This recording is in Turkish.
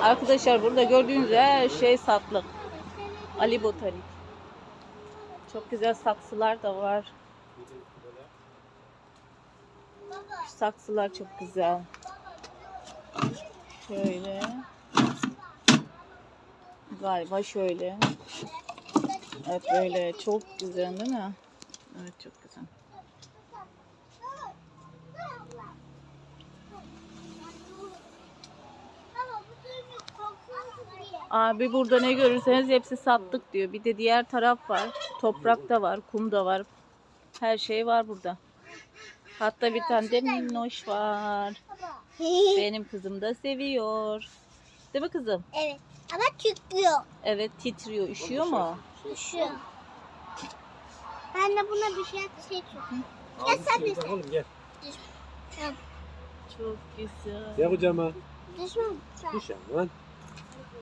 Arkadaşlar burada gördüğünüz her şey satlık. Ali Botanik. Çok güzel saksılar da var. Şu saksılar çok güzel. Şöyle. Galiba şöyle. Evet böyle çok güzel değil mi? Evet çok güzel. Abi burada ne görürseniz hepsi sattık diyor. Bir de diğer taraf var. Toprak da var, kum da var. Her şey var burada. Hatta bir tane de minnoş var. Benim kızım da seviyor. Değil mi kızım? evet. Ama çıkıyor. Evet titriyor. Üşüyor mu? Üşüyor. Ben de buna bir şey seçiyorum. Gel sen de seç. Oğlum gel. Çok güzel. Gel kucağıma. Düşman. Düş ama lan.